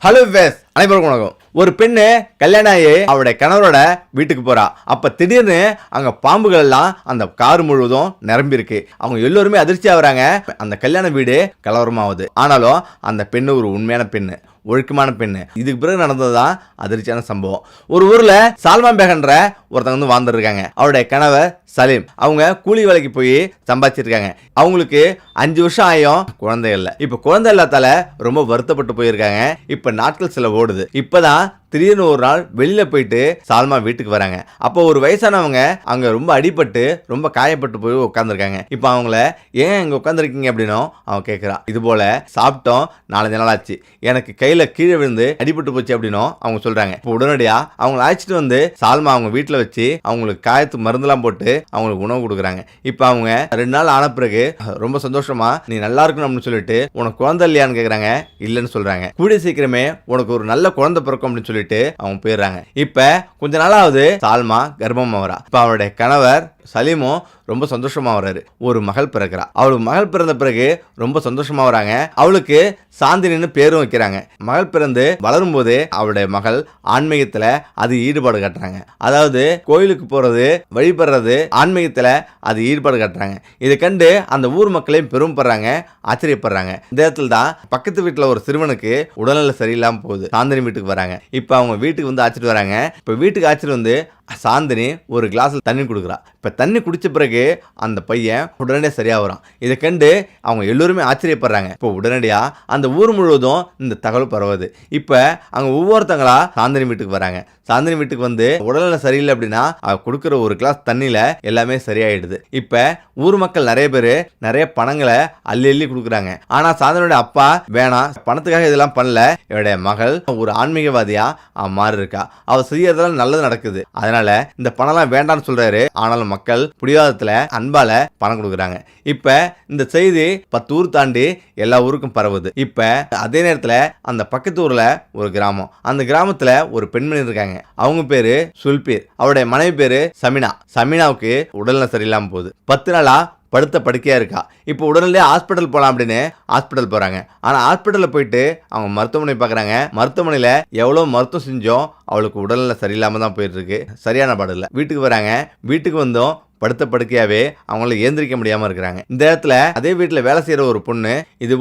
Hello Wes, அனைவருக்கும் வணக்கம். ஒரு பெண்ணு கல்யாணம் ஆகி அவருடைய கணவரோட வீட்டுக்கு போறா. அப்ப திடீர்னு அங்க பாம்புகள் எல்லாம் அந்த கார் முழுவதும் நிரம்பி இருக்கு அவங்க எல்லோருமே அதிர்ச்சி ஆகுறாங்க. அந்த கல்யாண வீடு கலவரமாகுது. ஆனாலும் அந்த பெண்ணு ஒரு உண்மையான பெண்ணு ஒழுக்கமான பெண்ணு. இதுக்கு பிறகு நடந்ததுதான் அதிர்ச்சியான சம்பவம். ஒரு ஊர்ல சால்மான் பேகன்ற ஒருத்தங்க வந்து வாழ்ந்துருக்காங்க. அவருடைய கணவர் சலீம். அவங்க கூலி வேலைக்கு போய் சம்பாதிச்சிருக்காங்க. அவங்களுக்கு அஞ்சு வருஷம் ஆயும் குழந்தை இல்லை. இப்போ குழந்தை இல்லாதால ரொம்ப வருத்தப்பட்டு போயிருக்காங்க. இப்போ நாட்கள் சில ஓடுது இப்பதான் திடீர்னு ஒரு நாள் வெளியில போயிட்டு சால்மா வீட்டுக்கு வராங்க. அப்போ ஒரு வயசானவங்க அங்க ரொம்ப அடிபட்டு ரொம்ப காயப்பட்டு போய் உட்காந்துருக்காங்க இப்போ அவங்கள ஏன் இங்க உட்காந்துருக்கீங்க அப்படின்னும் அவன் கேட்குறான் இது போல சாப்பிட்டோம் நாலஞ்சு நாள் ஆச்சு. எனக்கு கையில கீழே விழுந்து அடிபட்டு போச்சு அப்படின்னும் அவங்க சொல்றாங்க. இப்போ உடனடியா அவங்கள அழைச்சிட்டு வந்து சால்மா அவங்க வீட்டில் வச்சு அவங்களுக்கு காயத்து மருந்துலாம் போட்டு அவங்களுக்கு உணவு கொடுக்குறாங்க. இப்போ அவங்க ரெண்டு நாள் ஆன பிறகு ரொம்ப சந்தோஷமா நீ நல்லா இருக்கணும்னு சொல்லிட்டு உனக்கு குழந்தை இல்லையான்னு கேட்குறாங்க இல்லைன்னு சொல்றாங்க. கூடிய சீக்கிரமே உனக்கு ஒரு நல்ல குழந்தை பிறக்கும் அப்படின்னு சொல்லி சொல்லிட்டு அவங்க போயிடுறாங்க. இப்ப கொஞ்ச நாளாவது சால்மா கர்ப்பம் வரா இப்ப அவருடைய கணவர் சலீமும் ரொம்ப சந்தோஷமா வர்றாரு. ஒரு மகள் பிறக்கிறா. அவளுக்கு மகள் பிறந்த பிறகு ரொம்ப சந்தோஷமா வராங்க. அவளுக்கு சாந்தினின்னு பேரும் வைக்கிறாங்க. மகள் பிறந்து வளரும் போது அவளுடைய மகள் ஆன்மீகத்துல அது ஈடுபாடு காட்டுறாங்க. அதாவது கோயிலுக்கு போறது வழிபடுறது ஆன்மீகத்துல அது ஈடுபாடு காட்டுறாங்க. இதை கண்டு அந்த ஊர் மக்களையும் பெரும் படுறாங்க ஆச்சரியப்படுறாங்க. இந்த இடத்துல தான் பக்கத்து வீட்டில் ஒரு சிறுவனுக்கு உடல்நிலை சரியில்லாம போகுது. சாந்தினி வீட்டுக்கு வராங்க. இப்போ அவங்க வீட்டுக்கு வந்து ஆச்சிட்டு வராங்க. இப்போ வீட்டுக்கு ஆச்சிட்டு வந்து சாந்தினி ஒரு கிளாஸில் தண்ணி கொடுக்குறா. இப்போ தண்ணி குடித்த பிறகு அந்த பையன் உடனடியாக சரியாக வரான். இதை கண்டு அவங்க எல்லோருமே ஆச்சரியப்படுறாங்க. இப்போ உடனடியாக அந்த ஊர் முழுவதும் இந்த தகவல் பரவுது. இப்போ அங்கே ஒவ்வொருத்தங்களா சாந்தினி வீட்டுக்கு வராங்க. சாந்தினி வீட்டுக்கு வந்து உடல்நிலை சரியில்லை அப்படின்னா அவள் கொடுக்குற ஒரு கிளாஸ் தண்ணியில் எல்லாமே சரியாயிடுது. இப்போ ஊர் மக்கள் நிறைய பேர் நிறைய பணங்களை அள்ளி அள்ளி கொடுக்குறாங்க. ஆனால் சாந்தினியோட அப்பா வேணாம். பணத்துக்காக இதெல்லாம் பண்ணல. இவருடைய மகள் ஒரு ஆன்மீகவாதியாக மாறி இருக்கா அவள் செய்யறதெல்லாம் நல்லது நடக்குது. அதனால் இந்த பணம்லாம் வேண்டாம்னு சொல்றாரு. ஆனாலும் மக்கள் புடிவாதத்துல அன்பால பணம் கொடுக்குறாங்க. இப்ப இந்த செய்தி பத்து ஊர் தாண்டி எல்லா ஊருக்கும் பரவுது. இப்ப அதே நேரத்துல அந்த பக்கத்து ஊர்ல ஒரு கிராமம். அந்த கிராமத்துல ஒரு பெண்மணி இருக்காங்க. அவங்க பேரு சுல்பீர். அவருடைய மனைவி பேரு சமினா. சமினாவுக்கு உடல்நல சரியில்லாம போகுது. பத்து நாளா படுத்த படுக்கையாக இருக்கா? இப்போ உடனே ஹாஸ்பிட்டல் போகலாம் அப்படின்னு ஹாஸ்பிட்டல் போகிறாங்க ஆனால் ஹாஸ்பிட்டலில் போயிட்டு அவங்க மருத்துவமனை பார்க்குறாங்க மருத்துவமனையில் எவ்வளோ மருத்துவம் செஞ்சோம் அவளுக்கு உடல்நிலை சரியில்லாமல் தான் போயிட்டுருக்கு சரியான பாடலில் வீட்டுக்கு வராங்க. வீட்டுக்கு வந்தோம். படுத்த படுக்கையாகவே அவங்கள ஏந்திரிக்க முடியாமல் இருக்கிறாங்க. இந்த இடத்துல அதே வீட்டில் வேலை செய்கிற ஒரு பொண்ணு இது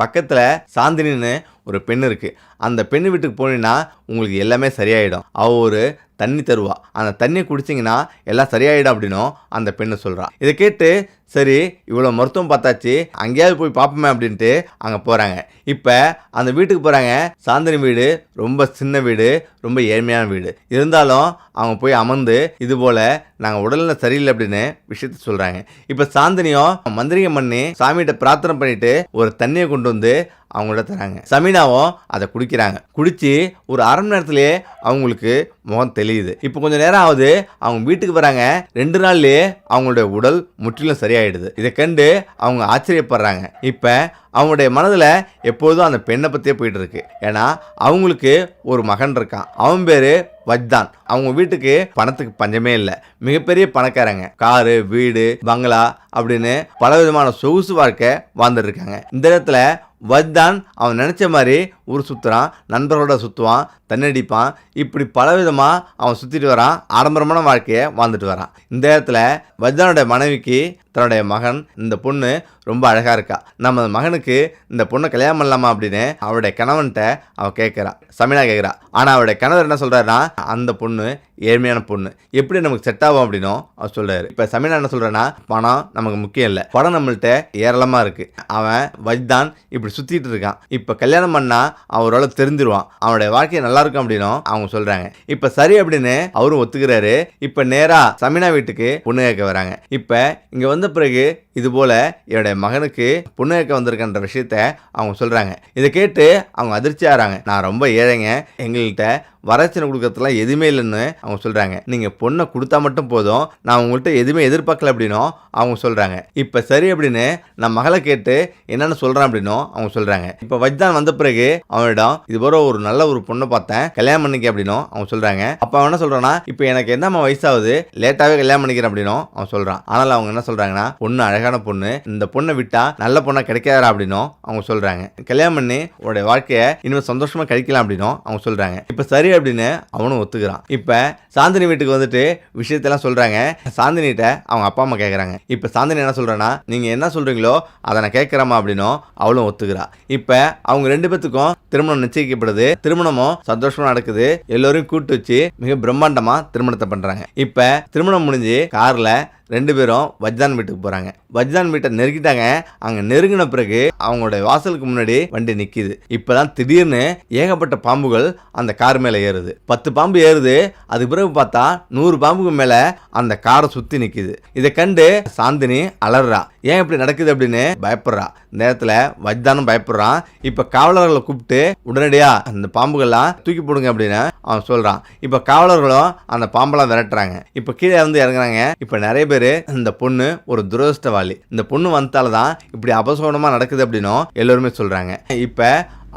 பக்கத்தில் சாந்தினின்னு ஒரு பெண் இருக்குது அந்த பெண்ணு வீட்டுக்கு போனீங்கன்னா உங்களுக்கு எல்லாமே சரியாயிடும். அவள் ஒரு தண்ணி தருவா. அந்த தண்ணியை குடிச்சிங்கன்னா எல்லாம் சரியாயிடும் அப்படின்னும் அந்த பெண்ணு சொல்கிறான் இதை கேட்டு சரி இவ்வளோ மருத்துவம் பார்த்தாச்சு அங்கேயாவது போய் பார்ப்போமே அப்படின்ட்டு அங்கே போகிறாங்க இப்போ அந்த வீட்டுக்கு போகிறாங்க சாந்தினி வீடு ரொம்ப சின்ன வீடு ரொம்ப ஏழ்மையான வீடு. இருந்தாலும் அவங்க போய் அமர்ந்து இது போல் நாங்கள் உடல்நிலை சரியில்லை அப்படின்னு விஷயத்த சொல்கிறாங்க இப்போ சாந்தினியும் மந்திரிகம் பண்ணி சாமிகிட்ட பிரார்த்தனை பண்ணிட்டு ஒரு தண்ணியை கொண்டு வந்து அவங்கள்ட்ட தராங்க. சமீனாவும் அதை குடிக்கிறாங்க. குடித்து ஒரு அரை மணி நேரத்துலேயே அவங்களுக்கு முகம் தெளியுது. இப்போ கொஞ்சம் நேரம் ஆகுது அவங்க வீட்டுக்கு வராங்க. ரெண்டு நாள்லயே அவங்களுடைய உடல் முற்றிலும் சரியாயிடுது. இதை கண்டு அவங்க ஆச்சரியப்படுறாங்க. இப்போ அவங்களுடைய மனதில் எப்போதும் அந்த பெண்ணை பற்றியே போயிட்டு இருக்கு ஏன்னா அவங்களுக்கு ஒரு மகன் இருக்கான். அவன் பேர் வஜ்தான். அவங்க வீட்டுக்கு பணத்துக்கு பஞ்சமே இல்லை. மிகப்பெரிய பணக்காரங்க. காரு வீடு பங்களா அப்படின்னு பல விதமான சொகுசு வாழ்க்கை வாழ்ந்துட்டு இருக்காங்க. இந்த இடத்துல வஜ்தான் அவன் நினச்ச மாதிரி ஊர் சுற்றுறான் நண்பர்களோட சுற்றுவான் தண்ணடிப்பான் இப்படி பலவிதமாக அவன் சுற்றிட்டு வரான் ஆடம்பரமான வாழ்க்கையை வாழ்ந்துட்டு வரான். இந்த இடத்துல வஜ்தானுடைய மனைவிக்கு தன்னுடைய மகன் இந்த பொண்ணு ரொம்ப அழகாக இருக்கா. நம்ம மகனுக்கு இந்த பொண்ணை கல்யாணம் பண்ணலாமா அப்படின்னு அவருடைய கணவன்கிட்ட அவன் கேட்குறா சமீனா கேட்குறா. ஆனால் அவருடைய கணவர் என்ன சொல்கிறாருன்னா அந்த பொண்ணு ஏழ்மையான பொண்ணு. எப்படி நமக்கு செட் ஆகும் அப்படின்னும் அவர் சொல்கிறாரு இப்போ சமீனா என்ன சொல்கிறேன்னா பணம் நமக்கு முக்கியம் இல்லை. பணம் நம்மள்கிட்ட ஏராளமாக இருக்குது அவன் வஜ்தான் இப்படி சுற்றிட்டு இருக்கான். இப்போ கல்யாணம் பண்ணால் அவரோட தெரிஞ்சிருவான். அவனுடைய வாழ்க்கை நல்லா இருக்கும் அப்படின்னும் அவங்க சொல்கிறாங்க இப்போ சரி அப்படின்னு அவரும் ஒத்துக்கிறாரு. இப்போ நேராக சமீனா வீட்டுக்கு பொண்ணு கேட்க வராங்க. இப்போ இங்கே வந்த பிறகு இதுபோல் என்னுடைய மகனுக்கு பொண்ணு கேட்க வந்திருக்கன்ற விஷயத்த அவங்க சொல்கிறாங்க இதை கேட்டு அவங்க அதிர்ச்சி ஆகிறாங்க நான் ரொம்ப ஏழைங்க. எங்கள்கிட்ட வரட்சணை கொடுக்கறதுலாம் எதுவுமே இல்லைன்னு அவங்க சொல்கிறாங்க நீங்கள் பொண்ணை கொடுத்தா மட்டும் போதும். நான் உங்கள்கிட்ட எதுவுமே எதிர்பார்க்கல அப்படின்னும் அவங்க சொல்கிறாங்க இப்போ சரி அப்படின்னு நான் மகளை கேட்டு என்னென்னு சொல்கிறேன் அப்படின்னும் அவங்க சொல்கிறாங்க இப்போ வஜ்தான் வந்த பிறகு அவனிடம் இது போல ஒரு நல்ல ஒரு பொண்ணை பார்த்தேன். கல்யாணம் பண்ணிக்க அப்படின்னும் அவங்க சொல்கிறாங்க அப்போ அவன் என்ன சொல்கிறான்னா இப்போ எனக்கு என்னம்மா வயசாகுது? லேட்டாகவே கல்யாணம் பண்ணிக்கிறேன் அப்படின்னும் அவன் சொல்கிறான் ஆனால் அவங்க என்ன சொல்கிறாங்கன்னா பொண்ணு அழகாக அழகான பொண்ணு. இந்த பொண்ணை விட்டா நல்ல பொண்ணா கிடைக்காதா அப்படின்னும் அவங்க சொல்றாங்க. கல்யாணம் பண்ணி உடைய வாழ்க்கையை இனிமேல் சந்தோஷமா கழிக்கலாம் அப்படின்னும் அவங்க சொல்றாங்க. இப்ப சரி அப்படின்னு அவனும் ஒத்துக்கிறான். இப்ப சாந்தினி வீட்டுக்கு வந்துட்டு விஷயத்தெல்லாம் சொல்றாங்க. சாந்தினிகிட்ட அவங்க அப்பா அம்மா கேட்குறாங்க இப்ப சாந்தினி என்ன சொல்றான்னா நீங்க என்ன சொல்றீங்களோ அதை நான் கேட்கறமா அப்படின்னும் அவளும் ஒத்துக்கிறா. இப்ப அவங்க ரெண்டு பேத்துக்கும் திருமணம் நிச்சயிக்கப்படுது. திருமணமும் சந்தோஷமா நடக்குது. எல்லோரையும் கூட்டு வச்சு மிக பிரம்மாண்டமா திருமணத்தை பண்றாங்க. இப்ப திருமணம் முடிஞ்சு கார்ல ரெண்டு பேரும் வஜ்தான் வீட்டுக்கு போறாங்க. வஜ்தான் வீட்டை நெருக்கிட்டாங்க. அங்க நெருங்கின பிறகு அவங்களுடைய வாசலுக்கு முன்னாடி வண்டி நிக்குது. இப்பதான் திடீர்னு ஏகப்பட்ட பாம்புகள் அந்த கார் மேல ஏறுது. பத்து பாம்பு ஏறுது. அதுக்கு பிறகு பார்த்தா நூறு பாம்புக்கு மேல அந்த காரை சுத்தி நிற்கிது இதை கண்டு சாந்தினி அலறா ஏன் இப்படி நடக்குது அப்படின்னு பயப்படுறான் நேரத்தில் வஜ்தானும் பயப்படுறான். இப்போ காவலர்களை கூப்பிட்டு உடனடியாக அந்த பாம்புகள்லாம் தூக்கி போடுங்க அப்படின்னு அவன் சொல்கிறான் இப்போ காவலர்களும் அந்த பாம்பெல்லாம் விரட்டுறாங்க. இப்போ கீழே வந்து இறங்குறாங்க. இப்போ நிறைய பேர் இந்த பொண்ணு ஒரு துரதிருஷ்டவாளி. இந்த பொண்ணு வந்தால தான் இப்படி அபசோகமா நடக்குது அப்படின்னும் எல்லோருமே சொல்கிறாங்க இப்போ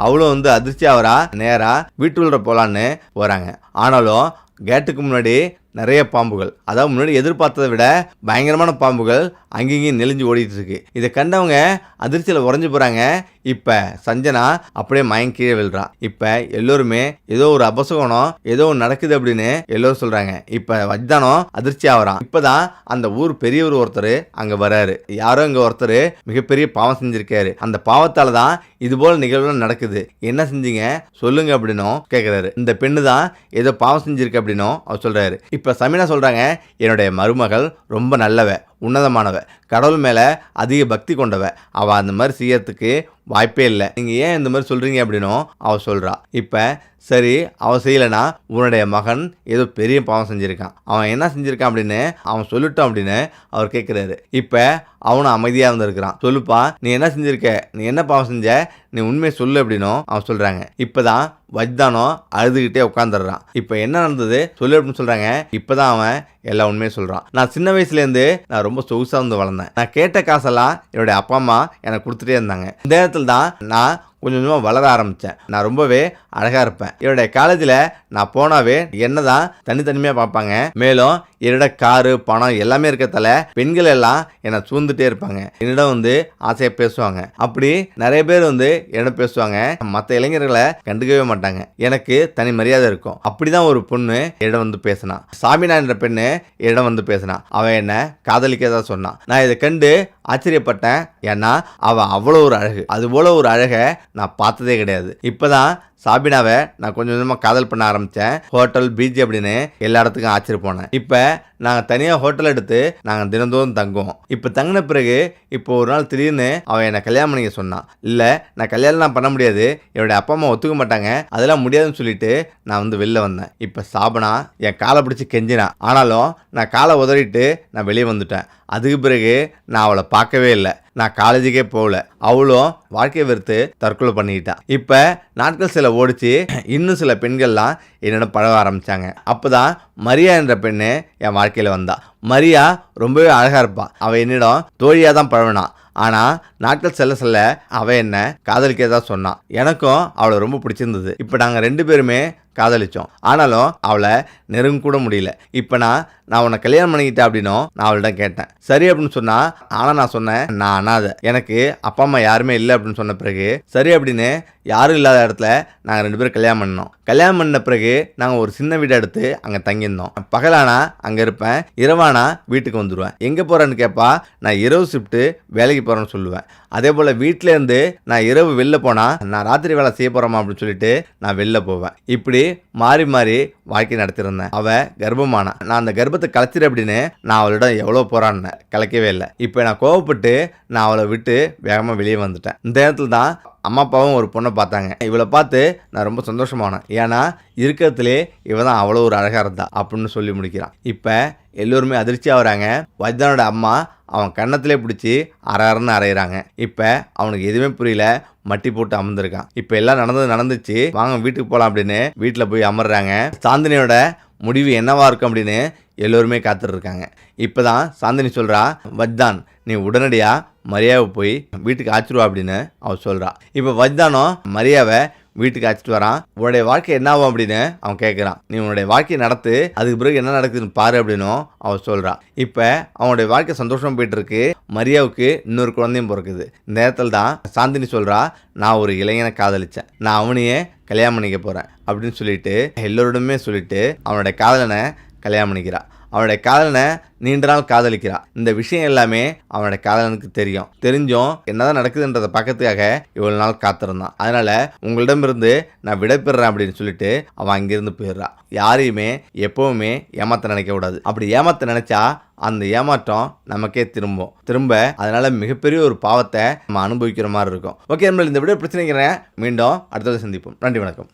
அவ்வளோ வந்து அதிர்ச்சி ஆகிறா. வீட்டு வீட்டுக்குள்ள போகலான்னு வராங்க. ஆனாலும் கேட்டுக்கு முன்னாடி நிறைய பாம்புகள். அதாவது முன்னாடி எதிர்பார்த்ததை விட பயங்கரமான பாம்புகள் அங்கேயும் நெளிஞ்சு ஓடிட்டு இருக்கு. இதை கண்டவங்க அதிர்ச்சியில் உறைஞ்சு போகிறாங்க இப்போ சஞ்சனா அப்படியே மயங்கி கீழே விழுறா இப்போ எல்லோருமே ஏதோ ஒரு அபசகுணம் ஏதோ ஒன்று நடக்குது அப்படின்னு எல்லோரும் சொல்கிறாங்க இப்போ வஜ்தானம் அதிர்ச்சி ஆகுறான். இப்பதான் அந்த ஊர் பெரியவர் ஒருத்தர் அங்கே வராரு யாரோ இங்கே ஒருத்தர் மிகப்பெரிய பாவம் செஞ்சுருக்காரு. அந்த பாவத்தால் தான் இது போல் நிகழ்வுலாம் நடக்குது. என்ன செஞ்சீங்க? சொல்லுங்க அப்படின்னும் கேட்குறாரு இந்த பெண்ணு தான் ஏதோ பாவம் செஞ்சிருக்கு அப்படின்னும் அவர் சொல்கிறாரு இப்போ இப்போ சமீனா சொல்கிறாங்க என்னுடைய மருமகள் ரொம்ப நல்லவ. உன்னதமானவ. கடவுள் மேலே அதிக பக்தி கொண்டவ. அவ அந்த மாதிரி செய்யறதுக்கு வாய்ப்பே இல்லை. நீங்கள் ஏன் இந்த மாதிரி சொல்கிறீங்க அப்படின்னும் அவள் சொல்கிறா இப்போ சரி அவன் செய்யலைனா உன்னுடைய மகன் ஏதோ பெரிய பாவம் செஞ்சுருக்கான். அவன் என்ன செஞ்சுருக்கான் அப்படின்னு அவன் சொல்லட்டும் அப்படின்னு அவர் கேட்குறாரு இப்போ அவனும் அமைதியாக இருந்திருக்கிறான். சொல்லுப்பா நீ என்ன செஞ்சிருக்க? நீ என்ன பாவம் செஞ்ச? நீ உண்மையை சொல்லு அப்படின்னும் அவன் சொல்கிறாங்க இப்போ தான் வஜ்தானோ அழுதுகிட்டே உட்காந்துடுறான் இப்போ என்ன நடந்தது? சொல்லு அப்படின்னு சொல்கிறாங்க இப்போ தான் அவன் எல்லா உண்மையை சொல்கிறான் நான் சின்ன வயசுலேருந்து நான் ரொம்ப சொகுசாக வந்து வளர்ந்தேன். நான் கேட்ட காசெல்லாம் என்னுடைய அப்பா அம்மா எனக்கு கொடுத்துட்டே இருந்தாங்க. இந்த நேரத்தில் தான் நான் கொஞ்சம் கொஞ்சமாக வளர ஆரம்பித்தேன் நான் ரொம்பவே அழகாக இருப்பேன். என்னுடைய காலேஜில் நான் போனாவே என்ன தான் தனித்தனிமையாக பார்ப்பாங்க. மேலும் என்னோட காரு பணம் எல்லாமே இருக்கத்தால பெண்கள் எல்லாம் என்னை சூழ்ந்துட்டே இருப்பாங்க. என்னிடம் வந்து ஆசையாக பேசுவாங்க. அப்படி நிறைய பேர் வந்து என்ன பேசுவாங்க. மற்ற இளைஞர்களை கண்டுக்கவே மாட்டாங்க. எனக்கு தனி மரியாதை இருக்கும். அப்படிதான் ஒரு பொண்ணு என்னிடம் வந்து பேசினா. சாமினா என்ற பெண்ணு என்னிடம் வந்து பேசினா. அவன் என்ன காதலிக்கதா சொன்னான் நான் இதை கண்டு ஆச்சரியப்பட்டேன். ஏன்னா அவள் அவ்வளோ ஒரு அழகு. அது போல ஒரு அழகை நான் பார்த்ததே கிடையாது. இப்போதான் சாபினாவை நான் கொஞ்சம் கொஞ்சமாக காதல் பண்ண ஆரம்பித்தேன் ஹோட்டல் பீச் அப்படின்னு எல்லா இடத்துக்கும் ஆச்சரிய போனேன். இப்போ நாங்கள் தனியாக ஹோட்டல் எடுத்து நாங்கள் தினந்தோறும் தங்குவோம். இப்போ தங்கின பிறகு இப்போ ஒரு நாள் திடீர்னு அவன் என்னை கல்யாணம் பண்ணிக்க சொன்னான். இல்லை நான் கல்யாணம்லாம் பண்ண முடியாது. என்னுடைய அப்பா அம்மா ஒத்துக்க மாட்டாங்க. அதெல்லாம் முடியாதுன்னு சொல்லிட்டு நான் வந்து வெளில வந்தேன். இப்போ சாபனா என் காலை பிடிச்சி கெஞ்சினான். ஆனாலும் நான் காலை உதறிட்டு நான் வெளியே வந்துட்டேன். அதுக்கு பிறகு நான் அவளை பார்க்கவே இல்லை. நான் காலேஜுக்கே போகல. அவளும் வாழ்க்கையை வெறுத்து தற்கொலை பண்ணிக்கிட்டா. இப்போ நாட்கள் சில ஓடிச்சு இன்னும் சில பெண்கள்லாம் என்னிடம் பழக ஆரம்பித்தாங்க அப்போ தான் மரியா என்ற பெண்ணு என் வாழ்க்கையில் வந்தா. மரியா ரொம்பவே அழகாக இருப்பான் அவள் என்னிடம் தோழியாக தான் பழகினான் ஆனால் நாட்கள் செல்ல செல்ல அவள் என்ன காதலிக்க தான் சொன்னான் எனக்கும் அவளை ரொம்ப பிடிச்சிருந்தது. இப்போ நாங்கள் ரெண்டு பேருமே காதலிச்சோம். ஆனாலும் அவளை நெருங்க கூட முடியல. இப்போ நான் நான் உன்னை கல்யாணம் பண்ணிக்கிட்டேன் அப்படின்னும் நான் அவள்கிட்ட கேட்டேன். சரி அப்படின்னு சொன்னா ஆனால் நான் சொன்னேன் நான் அனாதை. எனக்கு அப்பா அம்மா யாருமே இல்லை அப்படின்னு சொன்ன பிறகு சரி அப்படின்னு யாரும் இல்லாத இடத்துல நாங்கள் ரெண்டு பேரும் கல்யாணம் பண்ணோம் கல்யாணம் பண்ண பிறகு நாங்கள் ஒரு சின்ன வீடு எடுத்து அங்கே தங்கியிருந்தோம். பகலானா அங்கே இருப்பேன் இரவானா வீட்டுக்கு வந்துடுவேன் எங்கே போகிறேன்னு கேட்பா நான் இரவு ஷிஃப்ட்டு வேலைக்கு போகிறேன்னு சொல்லுவேன். அதே போல் வீட்டிலேருந்து நான் இரவு வெளில போனால் நான் ராத்திரி வேலை செய்ய போகிறோமா அப்படின்னு சொல்லிட்டு நான் வெளில போவேன். இப்படி மாறி மாறி வாழ்க்கை நடத்திருந்தேன் அவள் கர்ப்பமானா. நான் அந்த கர்ப்பத்தை கலைச்சிரு அப்படின்னு நான் அவளிடம் எவ்வளோ போராடினேன். கலைக்கவே இல்லை. இப்போ நான் கோவப்பட்டு நான் அவளை விட்டு வேகமாக வெளியே வந்துட்டேன். இந்த நேரத்தில் தான் அம்மா அப்பாவும் ஒரு பொண்ணை பார்த்தாங்க. இவளை பார்த்து நான் ரொம்ப சந்தோஷமானேன். ஏன்னா இருக்கிறதுலே இவ தான் அவ்வளோ ஒரு அழகாக இருந்தா அப்படின்னு சொல்லி முடிக்கிறான். இப்போ எல்லோருமே அதிர்ச்சி ஆகுறாங்க வஜ்தானோட அம்மா அவன் கன்னத்திலே பிடிச்சி அரன்னு அரைகிறாங்க இப்போ அவனுக்கு எதுவுமே புரியல. மட்டி போட்டு அமர்ந்திருக்கான். இப்போ எல்லாம் நடந்தது நடந்துச்சு. வாங்க வீட்டுக்கு போகலாம் அப்படின்னு வீட்டில் போய் அமர்றாங்க. சாந்தினியோட முடிவு என்னவா இருக்கும் அப்படின்னு எல்லோருமே காத்துட்ருக்காங்க. இப்போ தான் சாந்தினி சொல்கிறா வஜ்தான் நீ உடனடியாக மரியாவை போய் வீட்டுக்கு ஆச்சிருவா அப்படின்னு அவள் சொல்கிறா இப்போ வஜ்தானோ மரியாவை வீட்டுக்கு அழைச்சிட்டு வரான். உன்னுடைய வாழ்க்கை என்ன ஆகும் அப்படின்னு அவன் கேட்குறான் நீ உன்னுடைய வாழ்க்கையை நடத்து அதுக்கு பிறகு என்ன நடக்குதுன்னு பாரு அப்படின்னும் அவன் சொல்கிறான் இப்போ அவனுடைய வாழ்க்கை சந்தோஷம் போயிட்டு இருக்கு மரியாவுக்கு இன்னொரு குழந்தையும் பிறக்குது. இந்த நேரத்தில் தான் சாந்தினி சொல்கிறா நான் ஒரு இளைஞனை காதலிச்சேன். நான் அவனையே கல்யாணம் பண்ணிக்க போகிறேன் அப்படின்னு சொல்லிட்டு எல்லோரிடமே சொல்லிட்டு அவனுடைய காதலனை கல்யாணம் பண்ணிக்கிறான் அவனுடைய காதலனை நீண்ட நாள் காதலிக்கிறான். இந்த விஷயம் எல்லாமே அவனுடைய காதலனுக்கு தெரியும். தெரிஞ்சும் என்னதான் நடக்குதுன்றதை பக்கத்துக்காக இவ்வளவு நாள் காத்திருந்தான். அதனால உங்களிடமிருந்து நான் விடைபெறேன் அப்படின்னு சொல்லிட்டு அவன் அங்கிருந்து போயிடுறா யாரையுமே எப்பவுமே ஏமாத்த நினைக்க கூடாது. அப்படி ஏமாத்த நினைச்சா அந்த ஏமாற்றம் நமக்கே திரும்பும். திரும்ப அதனால மிகப்பெரிய ஒரு பாவத்தை நம்ம அனுபவிக்கிற மாதிரி இருக்கும். ஓகே நம்ம இந்த விட பிரச்சனைக்கிறேன் மீண்டும் அடுத்தது சந்திப்போம். நன்றி வணக்கம்.